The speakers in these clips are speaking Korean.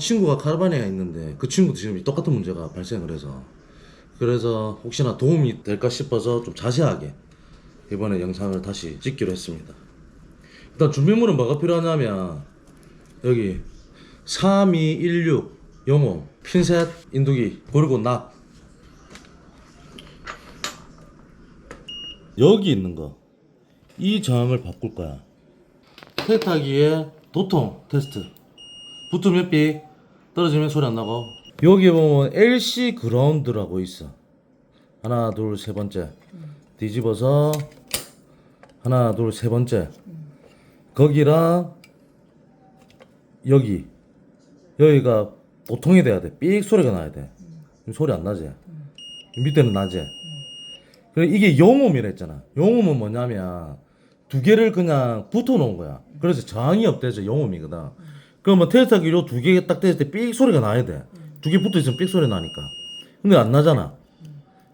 친구가 카라반에 있는데 그 친구도 지금 똑같은 문제가 발생을 해서. 그래서 혹시나 도움이 될까 싶어서 좀 자세하게 이번에 영상을 다시 찍기로 했습니다. 일단 준비물은 뭐가 필요하냐면 여기 3216 영호 핀셋 인두기 그리고 납 여기 있는 거. 이 저항을 바꿀 거야. 세탁기에 도통 테스트 붙으면 삑 떨어지면 소리 안 나고. 여기 보면 LC 그라운드라고 있어. 하나 둘 세 번째. 뒤집어서 하나 둘 세 번째. 거기랑 여기. 여기가 보통이 돼야 돼삑 소리가 나야 돼. 소리 안 나지? 밑에는 나지? 이게 영음이라 했잖아. 영음은 뭐냐면 두 개를 그냥 붙어 놓은 거야. 그래서 저항이 없대죠 영음이거든 그러면 테스트하기 요두 개딱 됐을 때 삑 소리가 나야 돼 두 개 붙어 있으면 삑 소리 나니까. 근데 안 나잖아.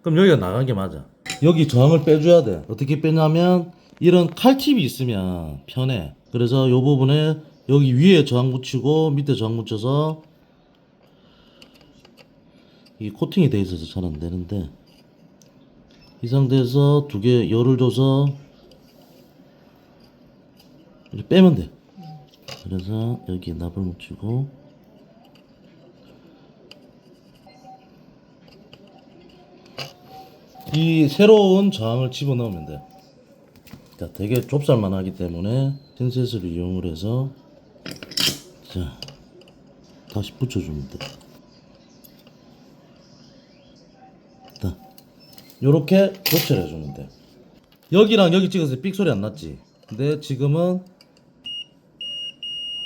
그럼 여기가 나간 게 맞아. 여기 저항을 빼줘야 돼. 어떻게 빼냐면 이런 칼팁이 있으면 편해. 그래서 요 부분에 여기 위에 저항 붙이고 밑에 저항 붙여서 이 코팅이 돼 있어서 잘 안 되는데 이 상태에서 두 개 열을 줘서 이렇게 빼면 돼. 그래서 여기 납을 묻히고 이 새로운 저항을 집어넣으면 돼. 자, 되게 좁쌀만 하기 때문에 핀셋을 이용을 해서 자 다시 붙여주면 돼. 자, 요렇게 교체를 해주면 돼. 여기랑 여기 찍었을 때 삑 소리 안 났지? 근데 지금은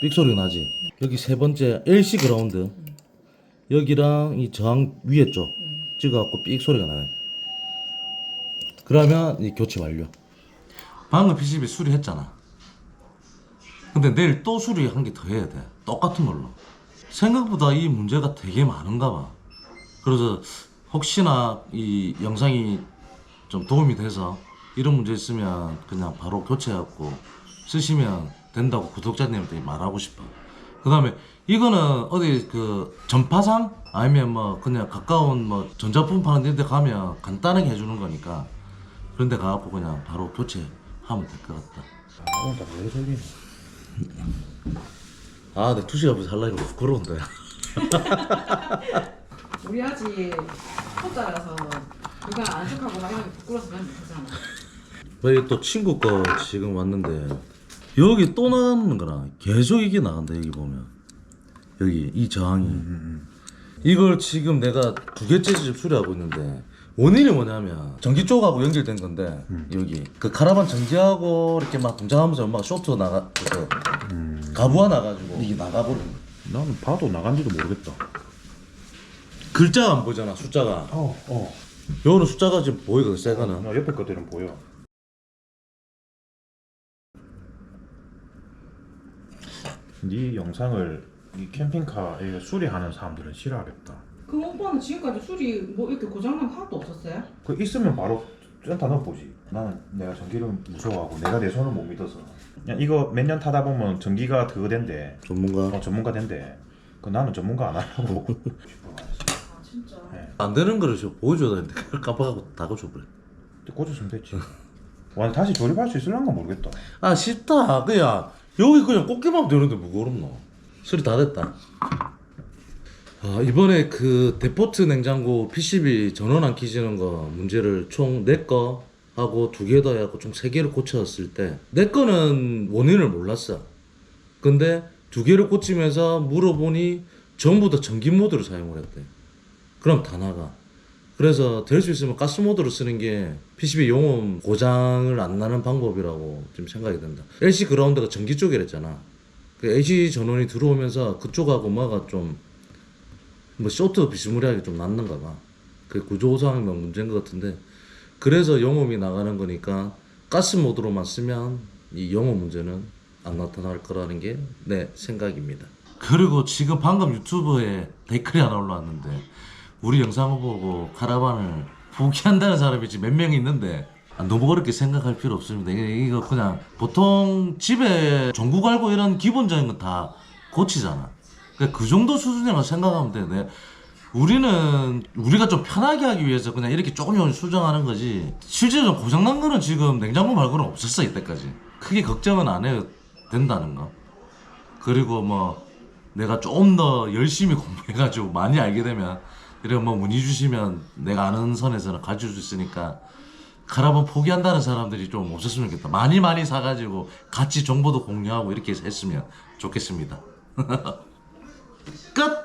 삑 소리 나지? 여기 세 번째 LC 그라운드 여기랑 이 저항 위에 쪽 찍어갖고 삑 소리가 나요. 그러면 이 교체 완료. 방금 PCB 수리했잖아. 근데 내일 또 수리 한 개 더 해야 돼. 똑같은 걸로. 생각보다 이 문제가 되게 많은가 봐. 그래서 혹시나 이 영상이 좀 도움이 돼서 이런 문제 있으면 그냥 바로 교체해갖고 쓰시면 된다고 구독자님한테 말하고 싶어. 그 다음에 이거는 어디 그 전파상 아니면 뭐 그냥 가까운 뭐 전자품 파는 데 가면 간단하게 해주는 거니까 그런 데 가갖고 그냥 바로 교체하면 될 것 같다. 오늘 왜 저기 아, 내 투시 앞에서 하려니까 부끄러운데. 우리 아직 초짜라서 누가 안 척하고 말하면 부끄러워서 그냥 못하잖아. 여기 또 친구 거 지금 왔는데 여기 또 나가는 거라 계속 이게 나간다 여기 보면 여기 이 저항이 이걸 지금 내가 두 개째 집 수리하고 있는데 원인이 뭐냐면 전기 쪽하고 연결된 건데 여기 그 카라반 전기하고 이렇게 막 동작하면서 막 쇼트 나가 그 가부하 나가지고 이게 나가버리는 거야. 나는 봐도 나간지도 모르겠다. 글자가 안 보이잖아 숫자가 어, 어. 요거는 숫자가 지금 보이거든 새거는 나 옆에 것들은 보여. 네 영상을 이 캠핑카에 수리하는 사람들은 싫어하겠다. 그 오빠는 지금까지 술이 뭐 이렇게 고장난 거 하나도 없었어요? 그 있으면 바로 센터 넣어보지. 나는 내가 전기를 무서워하고 내가 내 손을 못 믿어서. 그냥 이거 몇 년 타다 보면 전기가 그거 된대. 전문가 어, 전문가 된대. 그 나는 전문가 안 하려고. 아 진짜. 안 되는 거를 좀 보여줘야 되는데 그걸 깜빡하고 다 고쳐버려 꽂았으면 됐지. 와 다시 조립할 수 있을란가 모르겠다. 아 쉽다 그냥 여기 그냥 하면 되는데 뭐가 어렵노 수리 다 됐다. 아 이번에 그 데포트 냉장고 PCB 전원 안 켜지는 거 문제를 총 4거 하고 두개더 해갖고 총 3개를 고쳤을 때 내 거는 원인을 몰랐어. 근데 두 개를 꽂히면서 물어보니 전부 다 전기 모드로 사용을 했대. 그럼 다 나가 그래서 될 수 있으면 가스 모드로 쓰는 게 PCB 용음 고장을 안 나는 방법이라고 좀 생각이 된다. LC 그라운드가 전기 쪽이랬잖아. 그 AC 전원이 들어오면서 그쪽하고 뭐가 좀 뭐 쇼트 비스무리하게 좀 났는가 봐. 그 구조상의 문제인 것 같은데 그래서 영음이 나가는 거니까 가스 모드로만 쓰면 이 영음 문제는 안 나타날 거라는 게 내 생각입니다. 그리고 지금 방금 유튜브에 댓글이 하나 올라왔는데 우리 영상을 보고 카라반을 포기한다는 사람이 지금 몇명 있는데 아, 너무 그렇게 생각할 필요 없습니다. 이거 그냥 보통 집에 전구 갈고 이런 기본적인 건 다 고치잖아. 그러니까 그 정도 수준이라고 생각하면 돼. 내 우리는 우리가 좀 편하게 하기 위해서 그냥 이렇게 조금 조금 수정하는 거지. 실제로 고장난 거는 지금 냉장고 말고는 없었어 이때까지. 크게 걱정은 안 해도 된다는 거. 그리고 뭐 내가 좀 더 열심히 공부해가지고 많이 알게 되면 이런 뭐 문의 주시면 내가 아는 선에서는 줄수 있으니까 카라반 포기한다는 사람들이 좀 없었으면 좋겠다. 많이 많이 사가지고 같이 정보도 공유하고 이렇게 했으면 좋겠습니다. 끝!